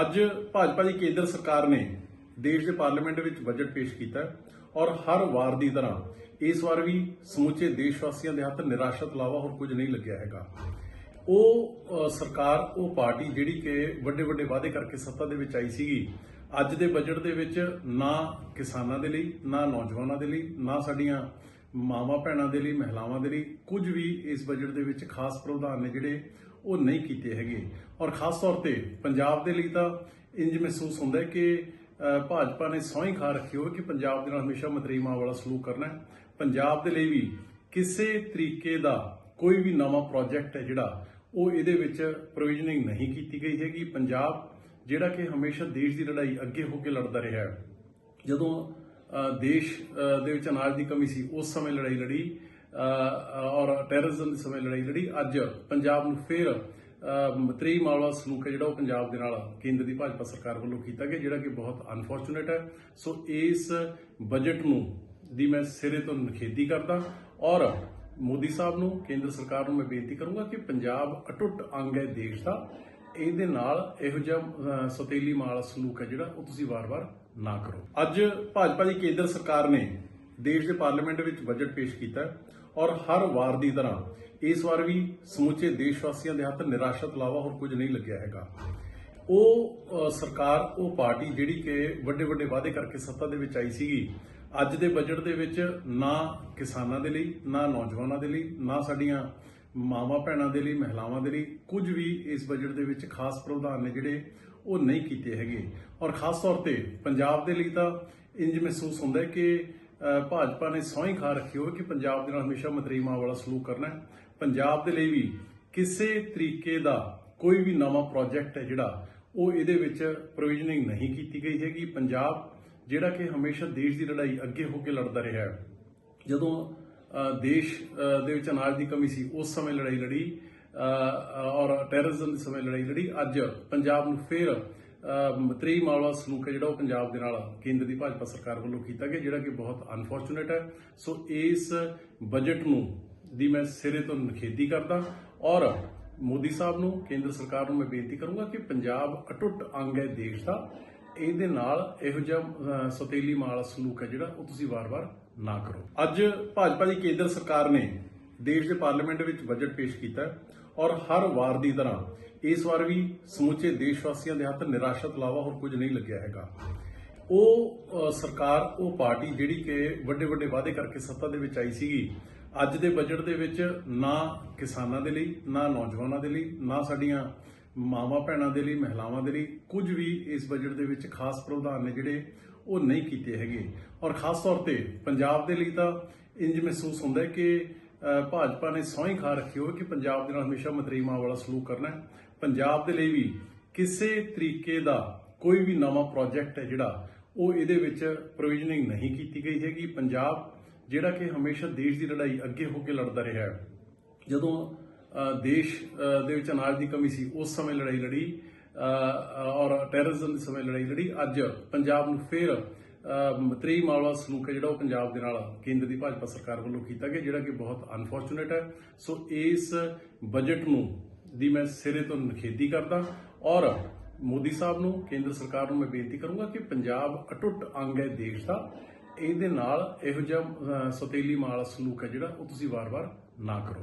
ਅੱਜ ਭਾਜਪਾ ਦੀ ਕੇਂਦਰ ਸਰਕਾਰ ਨੇ ਦੇਸ਼ ਦੇ ਪਾਰਲੀਮੈਂਟ ਵਿੱਚ ਬਜਟ ਪੇਸ਼ ਕੀਤਾ ਔਰ ਹਰ ਵਾਰ ਦੀ ਤਰ੍ਹਾਂ ਇਸ ਵਾਰ ਵੀ ਸਮੁੱਚੇ ਦੇਸ਼ ਵਾਸੀਆਂ ਦੇ ਹੱਥ ਨਿਰਾਸ਼ਾ ਤੋਂ ਇਲਾਵਾ ਹੋਰ ਕੁਝ ਨਹੀਂ ਲੱਗਿਆ ਹੈਗਾ। ਉਹ ਸਰਕਾਰ, ਉਹ ਪਾਰਟੀ ਜਿਹੜੀ ਕਿ ਵੱਡੇ ਵੱਡੇ ਵਾਅਦੇ ਕਰਕੇ ਸੱਤਾ ਦੇ ਵਿੱਚ ਆਈ ਸੀਗੀ, ਅੱਜ ਦੇ ਬਜਟ ਦੇ ਵਿੱਚ ਨਾ ਕਿਸਾਨਾਂ ਦੇ ਲਈ, ਨਾ ਨੌਜਵਾਨਾਂ ਦੇ ਲਈ, ਨਾ ਸਾਡੀਆਂ ਮਾਵਾਂ ਭੈਣਾਂ ਦੇ ਲਈ, ਮਹਿਲਾਵਾਂ ਦੇ ਲਈ ਕੁਝ ਵੀ ਇਸ ਬਜਟ ਦੇ ਵਿੱਚ ਖਾਸ ਪ੍ਰਾਵਧਾਨ ਨੇ ਜਿਹੜੇ ਉਹ ਨਹੀਂ ਕੀਤੇ ਹੈਗੇ। ਔਰ ਖਾਸ ਤੌਰ ਤੇ ਪੰਜਾਬ ਦੇ ਲਈ ਤਾਂ ਇੰਜ ਮਹਿਸੂਸ ਹੁੰਦਾ ਹੈ ਕਿ ਭਾਜਪਾ ਨੇ ਸਹੁੰ ਹੀ ਖਾ ਰੱਖੀ ਹੋਵੇ ਕਿ ਪੰਜਾਬ ਦੇ ਨਾਲ ਹਮੇਸ਼ਾ ਮਤਰੀ ਮਾਂ ਵਾਲਾ ਸਲੂਕ ਕਰਨਾ ਹੈ। ਪੰਜਾਬ ਦੇ ਲਈ ਵੀ ਕਿਸੇ ਤਰੀਕੇ ਦਾ ਕੋਈ ਵੀ ਨਵਾਂ ਪ੍ਰੋਜੈਕਟ ਹੈ ਜਿਹੜਾ, ਉਹ ਇਹਦੇ ਵਿੱਚ ਪ੍ਰੋਵੀਜ਼ਨਿੰਗ ਨਹੀਂ ਕੀਤੀ ਗਈ ਹੈਗੀ। ਪੰਜਾਬ ਜਿਹੜਾ ਕਿ ਹਮੇਸ਼ਾ ਦੇਸ਼ ਦੀ ਲੜਾਈ ਅੱਗੇ ਹੋ ਕੇ ਲੜਦਾ ਰਿਹਾ ਹੈ। ਜਦੋਂ ਦੇਸ਼ ਦੇ ਵਿੱਚ ਅਨਾਜ ਦੀ ਕਮੀ ਸੀ, ਉਸ ਸਮੇਂ ਲੜਾਈ ਲੜੀ। ਔਰ ਟੈਰਰਿਜ਼ਮ ਦੇ ਸਮੇਂ ਲੜਾਈ ਲੜੀ ਅੱਜ ਪੰਜਾਬ ਨੂੰ ਫੇਰ ਮਤਰੀ ਮਾਵਲਾ ਸਲੂਕ ਹੈ ਜਿਹੜਾ ਉਹ ਪੰਜਾਬ ਦੇ ਨਾਲ ਕੇਂਦਰ ਦੀ ਭਾਜਪਾ ਸਰਕਾਰ ਵੱਲੋਂ ਕੀਤਾ ਗਿਆ, ਜਿਹੜਾ ਕਿ ਬਹੁਤ ਅਨਫੋਰਚੂਨੇਟ ਹੈ। ਸੋ ਇਸ ਬਜਟ ਨੂੰ ਦੀ ਮੈਂ ਸਿਰੇ ਤੋਂ ਨਿਖੇਧੀ ਕਰਦਾ ਔਰ ਮੋਦੀ ਸਾਹਿਬ ਨੂੰ, ਕੇਂਦਰ ਸਰਕਾਰ ਨੂੰ ਮੈਂ ਬੇਨਤੀ ਕਰੂੰਗਾ ਕਿ ਪੰਜਾਬ ਅਟੁੱਟ ਅੰਗ ਹੈ ਦੇਸ਼ ਦਾ। ਇਹਦੇ ਨਾਲ ਇਹੋ ਜਿਹਾ ਸਤੇਲੀ ਮਾਲ ਸਲੂਕ ਹੈ ਜਿਹੜਾ ਉਹ ਤੁਸੀਂ ਵਾਰ-ਵਾਰ ਨਾ ਕਰੋ। ਅੱਜ ਭਾਜਪਾ ਦੀ ਕੇਂਦਰ ਸਰਕਾਰ ਨੇ ਦੇਸ਼ ਦੇ ਪਾਰਲੀਮੈਂਟ ਵਿੱਚ ਬਜਟ ਪੇਸ਼ ਕੀਤਾ। ਔਰ ਹਰ ਵਾਰ ਦੀ ਤਰ੍ਹਾਂ ਇਸ ਵਾਰ ਵੀ ਸਮੁੱਚੇ ਦੇਸ਼ ਵਾਸੀਆਂ ਦੇ ਹੱਥ ਨਿਰਾਸ਼ਾ ਤੋਂ ਇਲਾਵਾ ਹੋਰ ਕੁਝ ਨਹੀਂ ਲੱਗਿਆ ਹੈਗਾ। ਉਹ ਸਰਕਾਰ, ਉਹ ਪਾਰਟੀ ਜਿਹੜੀ ਕਿ ਵੱਡੇ ਵੱਡੇ ਵਾਅਦੇ ਕਰਕੇ ਸੱਤਾ ਦੇ ਵਿੱਚ ਆਈ ਸੀਗੀ, ਅੱਜ ਦੇ ਬਜਟ ਦੇ ਵਿੱਚ ਨਾ ਕਿਸਾਨਾਂ ਦੇ ਲਈ, ਨਾ ਨੌਜਵਾਨਾਂ ਦੇ ਲਈ, ਨਾ ਸਾਡੀਆਂ ਮਾਵਾਂ ਭੈਣਾਂ ਦੇ ਲਈ, ਮਹਿਲਾਵਾਂ ਦੇ ਲਈ ਕੁਝ ਵੀ ਇਸ ਬਜਟ ਦੇ ਵਿੱਚ ਖਾਸ ਪ੍ਰਾਵਧਾਨ ਨੇ ਜਿਹੜੇ ਉਹ ਨਹੀਂ ਕੀਤੇ ਹੈਗੇ। ਔਰ ਖਾਸ ਤੌਰ ਤੇ ਪੰਜਾਬ ਦੇ ਲਈ ਤਾਂ ਇੰਜ ਮਹਿਸੂਸ ਹੁੰਦਾ ਹੈ ਕਿ ਭਾਜਪਾ ਨੇ ਸਹੁੰ ਖਾ ਰੱਖੀ ਹੋਵੇ ਕਿ ਪੰਜਾਬ ਦੇ ਨਾਲ ਹਮੇਸ਼ਾ ਮਤਰੀ ਮਾਂ ਵਾਲਾ ਸਲੂਕ ਕਰਨਾ ਹੈ। ਪੰਜਾਬ ਦੇ ਲਈ ਵੀ ਕਿਸੇ ਤਰੀਕੇ ਦਾ ਕੋਈ ਵੀ ਨਵਾਂ ਪ੍ਰੋਜੈਕਟ ਹੈ ਜਿਹੜਾ, ਉਹ ਇਹਦੇ ਵਿੱਚ ਪ੍ਰੋਵੀਜ਼ਨਿੰਗ ਨਹੀਂ ਕੀਤੀ ਗਈ ਹੈਗੀ। ਪੰਜਾਬ ਜਿਹੜਾ ਕਿ ਹਮੇਸ਼ਾ ਦੇਸ਼ ਦੀ ਲੜਾਈ ਅੱਗੇ ਹੋ ਕੇ ਲੜਦਾ ਰਿਹਾ ਹੈ। ਜਦੋਂ ਦੇਸ਼ ਦੇ ਵਿੱਚ ਅਨਾਜ ਦੀ ਕਮੀ ਸੀ, ਉਸ ਸਮੇਂ ਲੜਾਈ ਲੜੀ ਔਰ ਟੈਰਰਿਜ਼ਮ ਦੇ ਸਮੇਂ ਲੜਾਈ ਲੜੀ। ਅੱਜ ਪੰਜਾਬ ਨੂੰ ਫੇਰ ਮਤਰੀ ਮਾਵਲਾ ਸਲੂਕ ਹੈ ਜਿਹੜਾ ਉਹ ਪੰਜਾਬ ਦੇ ਨਾਲ ਕੇਂਦਰ ਦੀ ਭਾਜਪਾ ਸਰਕਾਰ ਵੱਲੋਂ ਕੀਤਾ ਗਿਆ, ਜਿਹੜਾ ਕਿ ਬਹੁਤ ਅਨਫੋਰਚੂਨੇਟ ਹੈ। ਸੋ ਇਸ ਬਜਟ ਨੂੰ ਦੀ ਮੈਂ ਸਿਰੇ ਤੋਂ ਨਿਖੇਧੀ ਕਰਦਾ ਔਰ ਮੋਦੀ ਸਾਹਿਬ ਨੂੰ, ਕੇਂਦਰ ਸਰਕਾਰ ਨੂੰ ਮੈਂ ਬੇਨਤੀ ਕਰੂੰਗਾ ਕਿ ਪੰਜਾਬ ਅਟੁੱਟ ਅੰਗ ਹੈ ਦੇਸ਼ ਦਾ। ਇਹਦੇ ਨਾਲ ਇਹੋ ਜਿਹਾ ਸਤੇਲੀ ਮਾਲ ਸਲੂਕ ਹੈ ਜਿਹੜਾ, ਉਹ ਤੁਸੀਂ ਵਾਰ-ਵਾਰ ਨਾ ਕਰੋ। ਅੱਜ ਭਾਜਪਾ ਦੀ ਕੇਂਦਰ ਸਰਕਾਰ ਨੇ ਦੇਸ਼ ਦੇ ਪਾਰਲੀਮੈਂਟ ਵਿੱਚ ਬਜਟ ਪੇਸ਼ ਕੀਤਾ। ਔਰ ਹਰ ਵਾਰ ਦੀ ਤਰ੍ਹਾਂ ਇਸ ਵਾਰ ਵੀ ਸਮੁੱਚੇ ਦੇਸ਼ ਵਾਸੀਆਂ ਦੇ ਹੱਥ ਨਿਰਾਸ਼ਾ ਤੋਂ ਇਲਾਵਾ ਹੋਰ ਕੁਝ ਨਹੀਂ ਲੱਗਿਆ ਹੈਗਾ। ਉਹ ਸਰਕਾਰ, ਉਹ ਪਾਰਟੀ ਜਿਹੜੀ ਕਿ ਵੱਡੇ ਵੱਡੇ ਵਾਅਦੇ ਕਰਕੇ ਸੱਤਾ ਦੇ ਵਿੱਚ ਆਈ ਸੀਗੀ, ਅੱਜ ਦੇ ਬਜਟ ਦੇ ਵਿੱਚ ਨਾ ਕਿਸਾਨਾਂ ਦੇ ਲਈ, ਨਾ ਨੌਜਵਾਨਾਂ ਦੇ ਲਈ, ਨਾ ਸਾਡੀਆਂ ਮਾਵਾਂ ਭੈਣਾਂ ਦੇ ਲਈ, ਮਹਿਲਾਵਾਂ ਦੇ ਲਈ ਕੁਝ ਵੀ ਇਸ ਬਜਟ ਦੇ ਵਿੱਚ ਖਾਸ ਪ੍ਰਾਵਧਾਨ ਨੇ ਜਿਹੜੇ ਉਹ ਨਹੀਂ ਕੀਤੇ ਹੈਗੇ। ਔਰ ਖਾਸ ਤੌਰ ਤੇ ਪੰਜਾਬ ਦੇ ਲਈ ਤਾਂ ਇੰਜ ਮਹਿਸੂਸ ਹੁੰਦਾ ਹੈ ਕਿ ਭਾਜਪਾ ਨੇ ਸਹੁੰ ਖਾ ਰੱਖੀ ਹੋਵੇ ਕਿ ਪੰਜਾਬ ਦੇ ਨਾਲ ਹਮੇਸ਼ਾ ਮਤਰੀ ਮਾਂ ਵਾਲਾ ਸਲੂਕ ਕਰਨਾ ਹੈ। ਪੰਜਾਬ ਦੇ ਲਈ ਵੀ ਕਿਸੇ ਤਰੀਕੇ ਦਾ ਕੋਈ ਵੀ ਨਵਾਂ ਪ੍ਰੋਜੈਕਟ ਹੈ ਜਿਹੜਾ, ਉਹ ਇਹਦੇ ਵਿੱਚ ਪ੍ਰੋਵੀਜ਼ਨਿੰਗ ਨਹੀਂ ਕੀਤੀ ਗਈ ਹੈਗੀ। ਪੰਜਾਬ ਜਿਹੜਾ ਕਿ ਹਮੇਸ਼ਾ ਦੇਸ਼ ਦੀ ਲੜਾਈ ਅੱਗੇ ਹੋ ਕੇ ਲੜਦਾ ਰਿਹਾ ਹੈ। ਜਦੋਂ ਦੇਸ਼ ਦੇ ਵਿੱਚ ਅਨਾਜ ਦੀ ਕਮੀ ਸੀ, ਉਸ ਸਮੇਂ ਲੜਾਈ ਲੜੀ ਔਰ ਟੈਰਰਿਜ਼ਮ ਦੇ ਸਮੇਂ ਲੜਾਈ ਲੜੀ। ਅੱਜ ਪੰਜਾਬ ਨੂੰ ਫੇਰ ਮਤਰੀ ਮਾਵਲਾ ਸਲੂਕ ਹੈ ਜਿਹੜਾ ਉਹ ਪੰਜਾਬ ਦੇ ਨਾਲ ਕੇਂਦਰ ਦੀ ਭਾਜਪਾ ਸਰਕਾਰ ਵੱਲੋਂ ਕੀਤਾ ਗਿਆ, ਜਿਹੜਾ ਕਿ ਬਹੁਤ ਅਨਫੋਰਚੂਨੇਟ ਹੈ। ਸੋ ਇਸ ਬਜਟ ਨੂੰ ਦੀ ਮੈਂ ਸਿਰੇ ਤੋਂ ਨਿਖੇਧੀ ਕਰਦਾ ਔਰ ਮੋਦੀ ਸਾਹਿਬ ਨੂੰ, ਕੇਂਦਰ ਸਰਕਾਰ ਨੂੰ ਮੈਂ ਬੇਨਤੀ ਕਰੂੰਗਾ ਕਿ ਪੰਜਾਬ ਅਟੁੱਟ ਅੰਗ ਹੈ ਦੇਸ਼ ਦਾ। ਇਹਦੇ ਨਾਲ ਇਹੋ ਜਿਹਾ ਸਤੇਲੀ ਮਾਲ ਸਲੂਕ ਹੈ ਜਿਹੜਾ, ਉਹ ਤੁਸੀਂ ਵਾਰ-ਵਾਰ ਨਾ ਕਰੋ।